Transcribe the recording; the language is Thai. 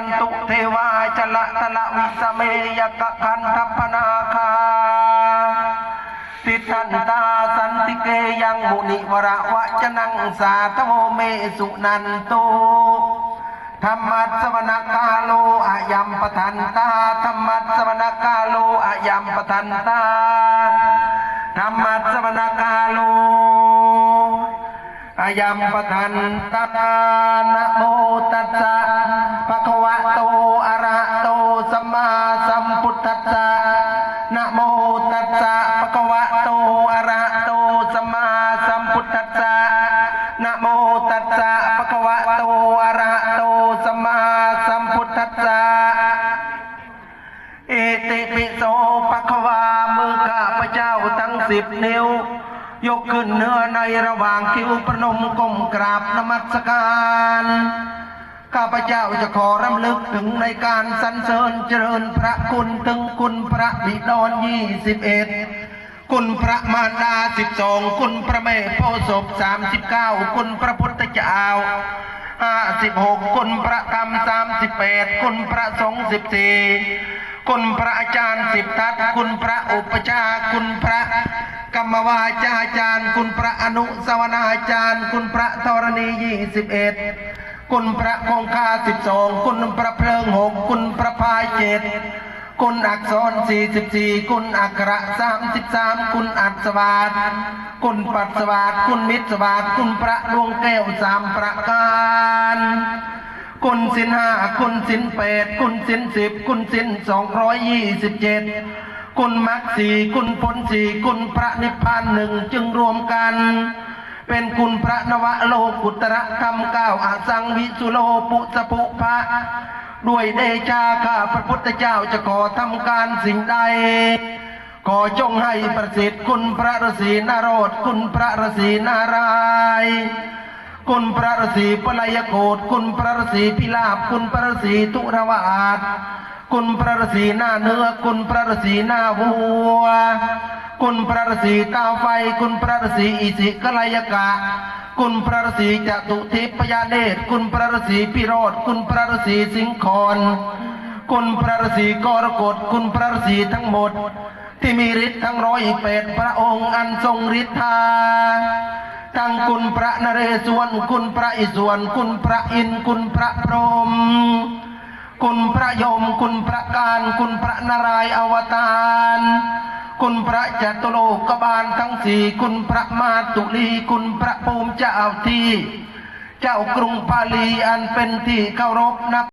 ันตุเทวาจละตละวิสเมยกะคันทัพนาคาติทันตาสันติเกยังมุนิวระวะจนังสาธโมเมสุนันโตธรรมัสวนกาโลอายัมปทันตาธรรมัสวนกาโลอายัมปทันตาธรรมัสวนกาโลอายัมปทันตานะโมตัสสะ สัมพุทธัสสะนะโมตัสสะภะคะวะโตอะระหะโตสัมมาสัมพุทธัสสะนะโมตัสสะภะคะวะโตอะระหะโตสัมมาสัมพุทธัสสะเอติปิโสปะความือข้าพเจ้าทั้งสิบนิ้วยกขึ้นเนื้อในระหว่างคิ้วประนมก้มกราบนมัสการ ข้าพเจ้าจะขอรำลึกถึงในการสรรเสริญเจริญพระคุณถึงคุณพระบิดรยี่สิบเอ็ดคุณพระมารดาสิบสองคุณพระแม่โพศพสามสิบเก้าคุณพระพุทธเจ้าห้าสิบหกคุณพระธรรมสามสิบแปดคุณพระสงฆ์สิบสี่คุณพระอาจารย์สิบทัศคุณพระอุปชาคุณพระกรรมวาจาจารย์ คุณพระอนุสาวนาจารย์ คุณพระธรณียี่สิบเอ็ด คุณพระคงคาสิบสองคุณพระเพลิงหกคุณพระพายเจ็ดคุณอักษร44คุณอักระ33คุณอัศวาสคุณปัสสวาสคุณมิตรสวาสคุณพระดวงแก้วสามประการคุณสินห้าคุณสินแปดคุณสินสิบคุณสินสองร้อยยี่สิบเจ็ดคุณมรรคสี่คุณผลสี่คุณพระนิพพานหนึ่งจึงรวมกัน เป็นคุณพระนวโลกุตระธรรมก้าวอาสังวิสุโลปุสปุพะด้วยเดชาข้าพระพุทธเจ้าจะขอทำการสิ่งใดขอจงให้ประสิทธิ์คุณพระฤาษีนารดคุณพระฤาษีนารายคุณพระฤาษีปลายโกฏคุณพระฤาษีพิลาบคุณพระฤาษีทุรวาสคุณพระฤาษีหน้าเนื้อคุณพระฤาษีหน้าวัว คุณพระฤาษีตาไฟ คุณพระฤาษีอิสิกลายกะ คุณพระฤาษีจตุทิพยาเนตรคุณพระฤาษีพิโรธคุณพระฤาษีสิงคอนคุณพระฤาษีกรกฎคุณพระฤาษีทั้งหมด ที่มีฤทธิ์ทั้งร้อยแปดพระองค์อันทรงฤทธาทั้งคุณพระนเรศวรคุณพระอิศวรคุณพระอินคุณพระพรหมคุณพระยม คุณพระการ คุณพระนารายอวตาร คุณพระจตุโลกบาลทั้งสี่คุณพระมาตุลีคุณพระภูมิเจ้าที่ เจ้ากรุงพาลีอันเป็นที่เคารพนับ